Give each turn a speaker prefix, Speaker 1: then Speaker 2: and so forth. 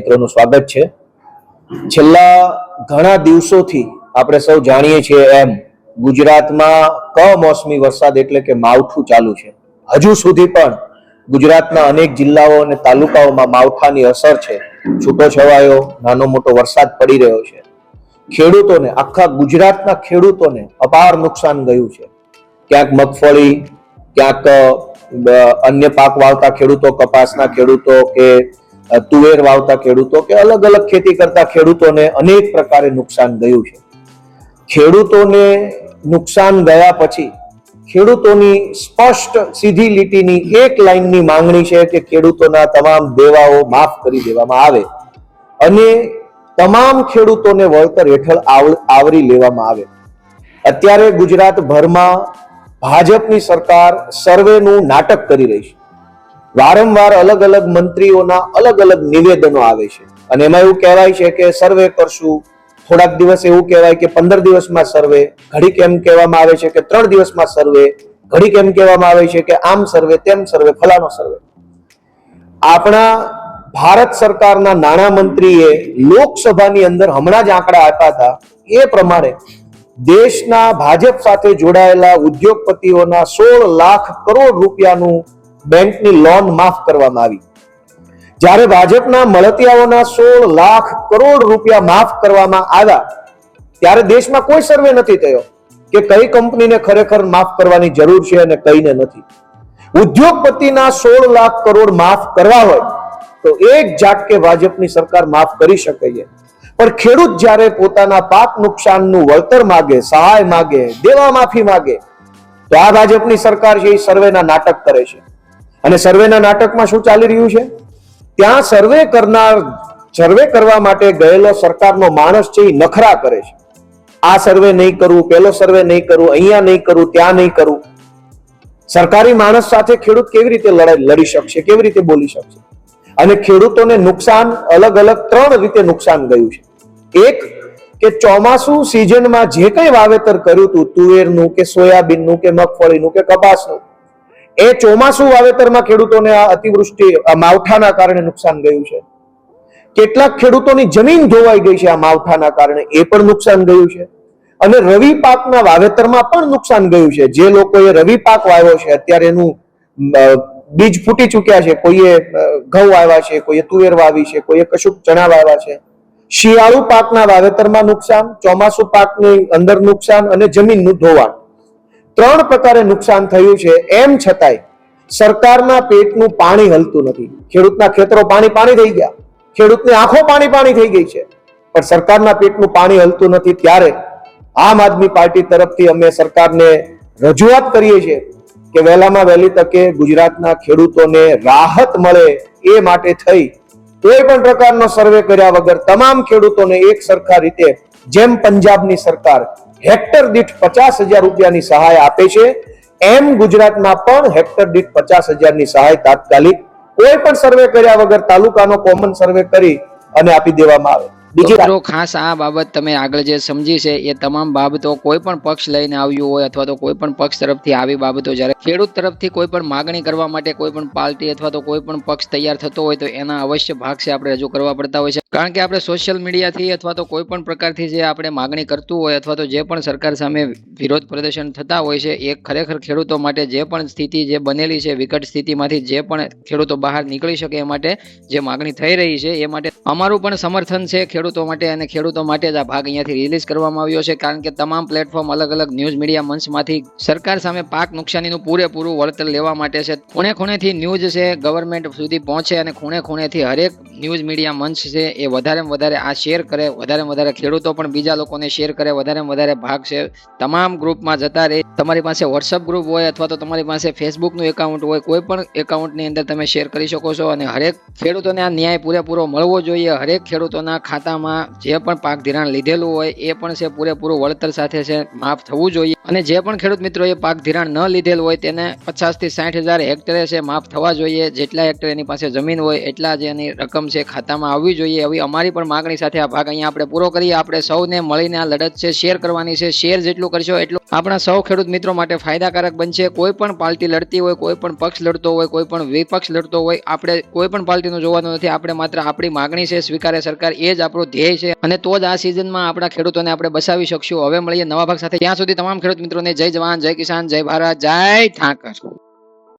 Speaker 1: મિત્રોનું સ્વાગત છે. છેલ્લા ઘણા દિવસોથી આપણે સૌ જાણીએ છીએ એમ, ગુજરાતમાં કમોસમી વરસાદ એટલે કે માવઠું ચાલુ છે. હજુ સુધી પણ ગુજરાતના અનેક જિલ્લાઓ અને તાલુકાઓમાં માવઠાની અસર છે. છૂટો છવાયો, નાનો મોટો વરસાદ પડી રહ્યો છે. ખેડૂતોને, આખા ગુજરાતના ખેડૂતોને અપાર નુકસાન ગયું છે. ક્યાંક મગફળી, ક્યાંક અન્ય પાક વાવતા ખેડૂતો, કપાસના ખેડૂતો કે તુવેર વાવતા ખેડૂતો કે અલગ અલગ ખેતી કરતા ખેડૂતોને અનેક પ્રકારે નુકસાન ગયું છે. ખેડૂતોને નુકસાન ગયા પછી ખેડૂતોની સ્પષ્ટ સીધી લીટીની એક લાઈનની માંગણી છે કે ખેડૂતોના તમામ દેવાઓ માફ કરી દેવામાં આવે અને તમામ ખેડૂતોને વળતર હેઠળ આવ- આવરી લેવામાં આવે. અત્યારે ગુજરાતભરમાં ભાજપની સરકાર સર્વેનું નાટક કરી રહી છે. વારંવાર અલગ અલગ મંત્રીઓના અલગ અલગ નિવેદનો આવે છે. અને એમાં એવું કહેવાય છે કે સર્વે કરશું. થોડાક દિવસ એવું કહેવાય કે પંદર દિવસમાં સર્વે. ઘડીક એમ કહેવામાં આવે છે કે ત્રણ દિવસમાં સર્વે. ઘડીક એમ કહેવામાં આવે છે કે આમ સર્વે, તેમ સર્વે ફલાનો સર્વે. આપણા ભારત સરકારના નાણામંત્રીએ લોકસભાની અંદર હમણાં જ આંકડા આપ્યા હતા. એ પ્રમાણે દેશના ભાજપ સાથે જોડાયેલા ઉદ્યોગપતિઓના સોળ લાખ કરોડ રૂપિયાનું બેંકની લોન માફ કરવામાં આવી. જ્યારે ભાજપના મળતિયાઓના સોળ લાખ કરોડ રૂપિયા માફ કરવામાં આવ્યા, ત્યારે દેશમાં કોઈ સર્વે નથી થયો કે કઈ કંપનીને ખરેખર માફ કરવાની જરૂર છે અને કઈને નથી. ઉદ્યોગપતિના સોળ લાખ કરોડ માફ કરવા હોય, તો એક ઝાટકે ભાજપની સરકાર માફ કરી શકે છે પણ ખેડૂત જ્યારે પોતાના પાક નુકસાનનું વળતર માગે, સહાય માગે, દેવા માફી માગે, તો આ ભાજપની સરકાર છે એ સર્વેના નાટક કરે છે. અને સર્વેના નાટકમાં શું ચાલી રહ્યું છે? ત્યાં સર્વે કરનાર, સર્વે કરવા માટે ગયેલો સરકારનો માણસ છે એ નખરા કરે છે. આ સર્વે નહીં કરવું પેલો સર્વે નહીં કરવું અહીંયા નહીં કરવું ત્યાં નહીં કરવું સરકારી માણસ સાથે ખેડૂત કેવી રીતે લડાઈ, લડી શકશે, કેવી રીતે બોલી શકશે? અને ખેડૂતોને નુકસાન અલગ અલગ ત્રણ રીતે નુકસાન ગયું છે. એક, કે ચોમાસુ સિઝનમાં જે કંઈ વાવેતર કર્યું હતું, તુવેરનું કે સોયાબીનનું કે મગફળીનું કે કપાસનું એ ચોમાસુ વાવેતરમાં ખેડૂતોને આ અતિવૃષ્ટિ માવઠાના કારણે નુકસાન ગયું છે. કેટલાક ખેડૂતોની જમીન ધોવાઈ ગઈ છે આ માવઠાના કારણે, એ પણ નુકસાન ગયું છે. અને રવિ પાકના વાવેતરમાં પણ નુકસાન ગયું છે. જે લોકોએ રવિ પાક વાવ્યો છે, અત્યારે એનું બીજ ફૂટી ચૂક્યા છે. કોઈએ ઘઉં વાવ્યા છે, કોઈએ તુવેર વાવી છે, કોઈએ કશુંક ચણા વાવ્યા છે. શિયાળુ પાકના વાવેતરમાં નુકસાન, ચોમાસુ પાકની અંદર નુકસાન અને જમીનનું ધોવાણ. ત્રણ પ્રકારે નુકસાન થયું છે. એમ છતાંય સરકારના પેટનું પાણી હલતું નથી. ખેડૂતના ખેતરો પાણી પાણી થઈ ગયા. ખેડૂતની આંખો પાણી પાણી થઈ ગઈ છે. પણ સરકારના પેટનું પાણી હલતું નથી ત્યારે આમ આદમી પાર્ટી તરફથી અમે સરકારને રજૂઆત કરીએ છીએ કે વહેલામાં વહેલી તકે ગુજરાતના ખેડૂતોને રાહત મળે એ માટે થઈ. કોઈ પણ પ્રકારનો સર્વે કર્યા વગર તમામ ખેડૂતોને એક સરખા રીતે જેમ પંજાબની સરકાર હેક્ટર દીઠ પચાસ હજાર રૂપિયાની સહાય આપે છે. એમ ગુજરાતમાં પણ હેક્ટર દીઠ પચાસ હજારની સહાય તાત્કાલિક કોઈ પણ સર્વે કર્યા વગર તાલુકાનો કોમન સર્વે કરી અને આપી દેવામાં આવે. બીજી
Speaker 2: ખાસ આ બાબત તમે આગળ જે સમજી છે, એ તમામ બાબતો કોઈ પણ પક્ષ લઈને આવ્યું હોય અથવા તો કોઈ પણ પક્ષ તરફથી આવી બાબતો જ્યારે ખેડૂત તરફથી કોઈ પણ માગણી કરવા માટે કોઈ પણ પાર્ટી અથવા તો કોઈ પણ પક્ષ તૈયાર થતો હોય તો એના અવશ્ય ભાગ છે આપણે રજૂ કરવા પડતા હોય છે. કારણ કે આપણે સોશિયલ મીડિયાથી અથવા તો કોઈ પણ પ્રકારથી જે આપણે માગણી કરતું હોય અથવા તો જે પણ સરકાર સામે વિરોધ પ્રદર્શન થતા હોય છે, એ ખરેખર ખેડૂતો માટે જે પણ સ્થિતિ જે બનેલી છે, વિકટ સ્થિતિમાંથી જે પણ ખેડૂતો બહાર નીકળી શકે એ માટે જે માગણી થઈ રહી છે, એ માટે અમારું પણ સમર્થન છે ખેડૂતો માટે અને ખેડૂતો માટે જ આ ભાગ અહીંયાથી રિલીઝ કરવામાં આવ્યો છે. કારણ કે તમામ પ્લેટફોર્મ અલગ અલગ ન્યૂઝ મીડિયા મંચમાંથી સરકાર સામે પાક નુકસાનીનું પૂરેપૂરું વળતર લેવા માટે છે. ખૂણે ખૂણેથી ન્યૂઝ છે ગવર્મેન્ટ સુધી પહોંચે અને ખૂણે ખૂણેથી હરેક ન્યૂઝ મીડિયા મંચ છે એ વધારે વધારે આ શેર કરે વધારે વધારે ખેડૂતો પણ બીજા લોકોને શેર કરે વધારે વધારે ભાગ છે. તમામ ગ્રુપમાં જતા રહે. તમારી પાસે વોટ્સઅપ ગ્રુપ હોય અથવા તો તમારી પાસે ફેસબુકનું એકાઉન્ટ હોય, કોઈ પણ એકાઉન્ટની અંદર તમે શેર કરી શકો છો અને હરેક ખેડૂતોને આ ન્યાય પૂરેપૂરો મળવો જોઈએ. હરેક ખેડૂતોના ખાતા ખાતામાં જે પણ પાક ધિરાણ લીધેલું હોય એ પણ છે પૂરેપૂરું વળતર સાથે છે, માફ થવું જોઈએ. અને જે પણ ખેડૂત મિત્રો એ પાક ધિરાણ ન લીધેલું હોય તેને પચાસથી સાઠ હજાર હેક્ટરે છે માફ થવા જોઈએ. જેટલા હેક્ટર એની પાસે જમીન હોય એટલા જ એની રકમ છે ખાતામાં આવવી જોઈએ. એવી અમારી પણ માગણી સાથે આ ભાગ અહીંયા આપણે પૂરો કરીએ. આપણે સૌને મળીને આ લડત છે શેર કરવાની છે. શેર જેટલું કરશો એટલું આપણા સૌ ખેડૂત મિત્રો માટે ફાયદાકારક બનશે. કોઈ પણ પાર્ટી લડતી હોય, કોઈ પણ પક્ષ લડતો હોય, કોઈ પણ વિપક્ષ લડતો હોય, આપણે કોઈ પણ પાર્ટીનું જોવાનું નથી. આપણે માત્ર આપણી માગણી છે. સ્વીકારે સરકાર એ જ આપણો ધ્યેય છે અને તો જ આ સિઝનમાં આપણા ખેડૂતોને આપણે બસાવી શકશું. હવે મળીએ નવા ભાગ સાથે. ત્યાં સુધી તમામ ખેડૂત મિત્રોને જય જવાન, જય કિસાન, જય ભારત, જય ઠાકર.